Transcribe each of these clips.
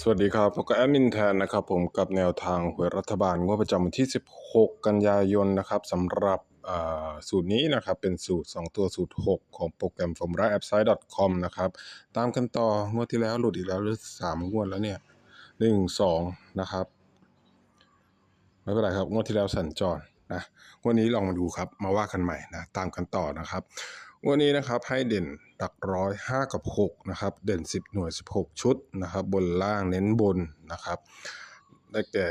สวัสดีครับผมก็แอดมินแทนนะครับผมกับแนวทางหวยรัฐบาลงวดประจำวันที่ 16 กันยายนนะครับสำหรับสูตรนี้นะครับเป็นสูตร 2 ตัวสูตร 6 ของโปรแกรม formula a p p s i t e com นะครับตามกันต่องวดที่แล้วหลุดอีกแล้วหรือ 3 งวดแล้วเนี่ย 1 2 นะครับ ไม่เป็นไรครับ งวดที่แล้วสัญจร นะวดนี้ลองมาดูครับมาว่ากันใหม่นะตามกันต่อนะครับ วันนี้นะครับให้เด่นหลักร้อยห้ากับหกนะครับเด่นสิบหน่วยสิบหกชุดนะครับ บนล่างเน้นบนนะครับได้แก่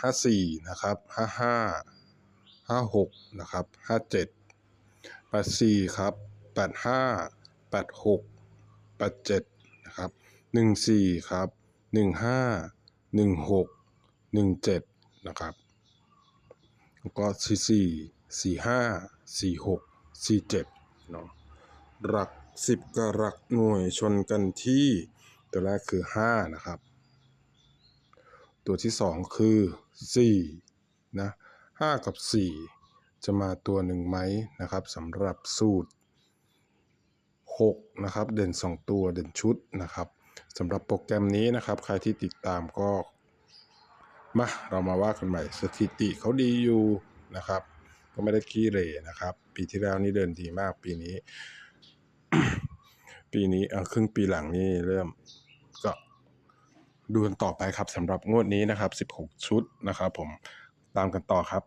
ห้าสี่นะครับห้าห้าห้าหกนะครับห้าเจ็ดแปดสี่ครับแปดห้าแปดหกแปดเจ็ดนะครับหนึ่งสี่ครับหนึ่งห้าหนึ่งหกหนึ่งเจ็ดนะครับ แล้วก็สี่สี่สี่ห้าสี่หกสี่เจ็ดเนาะหลักสิบกับหลักหน่วยชนกันที่ตัวแรกคือห้านะครับ ตัวที่สองคือสี่นะห้ากับสี่จะมาตัวหนึ่งไหมนะครับสำหรับสูตรหกนะครับ เด่นสองตัวเด่นชุดนะครับสำหรับโปรแกรมนี้นะครับ ใครที่ติดตามก็ มาเรามาว่ากันใหม่สถิติเขาดีอยู่นะครับ ก็ไม่ได้ขี้เหร่นะครับ ปีที่แล้วนี่เดินดีมากปีนี้ ปีนี้เออครึ่งปีหลังนี่เริ่มก็ดูกันต่อไปครับสำหรับงวดนี้นะครับ 16 ชุดนะครับ ผมตามกันต่อครับ